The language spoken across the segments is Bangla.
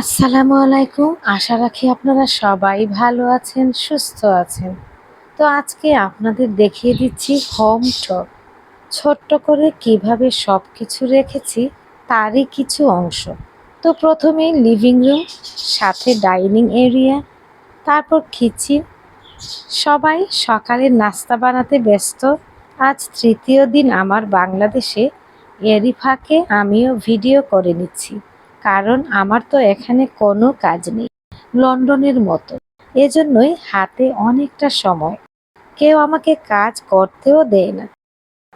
আসসালামু আলাইকুম। আশা রাখি আপনারা সবাই ভালো আছেন, সুস্থ আছেন। তো আজকে আপনাদের দেখিয়ে দিচ্ছি হোম টপ ছোট্ট করে কীভাবে সব কিছু রেখেছি, তারই কিছু অংশ। তো প্রথমে লিভিং রুম সাথে ডাইনিং এরিয়া তারপর কিচেন সবাই সকালে নাস্তা বানাতে ব্যস্ত। আজ তৃতীয় দিন আমার বাংলাদেশে। এরই ফাঁকে আমিও ভিডিও করে নিচ্ছি। কারণ আমার তো এখানে কোনো কাজ নেই, লন্ডনের মতো। এজন্যই হাতে অনেকটা সময়। কেউ আমাকে কাজ করতেও দেয় না।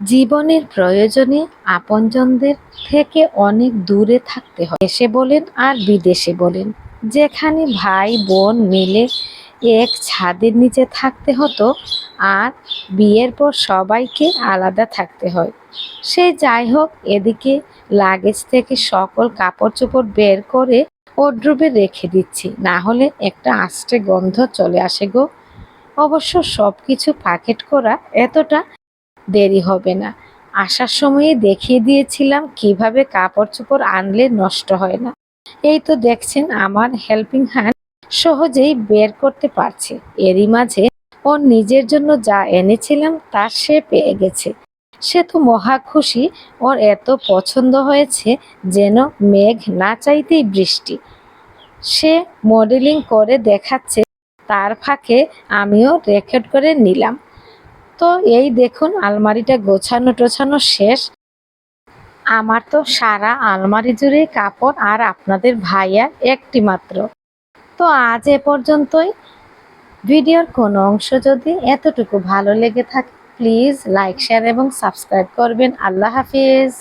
জীবনের প্রয়োজনে আপনজনদের থেকে অনেক দূরে থাকতে হয়। দেশে বলেন আর বিদেশে বলেন, যেখানে ভাই বোন মিলে এক ছাদের নিচে থাকতে হতো আর বিয়ের পর সবাইকে আলাদা থাকতে হয়। সে যাই হোক, এদিকে লাগেজ থেকে সকল কাপড় চোপড় বের করে ওড্রুবে রেখে দিচ্ছি। না হলে একটা আষ্টে গন্ধ চলে আসে গো। অবশ্য সব কিছু প্যাকেট করা এতটা দেরি হবে না। আসার সময়ে দেখিয়ে দিয়েছিলাম কীভাবে কাপড় চোপড় আনলে নষ্ট হয় না। এই তো দেখছেন, আমার হেল্পিং হ্যান্ড সহজেই বের করতে পারছে। এরই মাঝে ওর নিজের জন্য যা এনেছিলাম তা সে পেয়ে গেছে। সে তো মহা খুশি, ওর এত পছন্দ হয়েছে যেন মেঘ না চাইতেই বৃষ্টি। সে মডেলিং করে দেখাচ্ছে, তার ফাঁকে আমিও রেকর্ড করে নিলাম। তো এই দেখুন, আলমারিটা গোছানো টোছানো শেষ। আমার তো সারা আলমারি জুড়ে কাপড় আর আপনাদের ভাইয়ার একটি মাত্র তো আজ এ পর্যন্তই। ভিডিওর কোনো অংশ যদি এতটুকু ভালো লেগে থাকে প্লিজ লাইক শেয়ার এবং সাবস্ক্রাইব করবেন। আল্লাহ হাফিজ।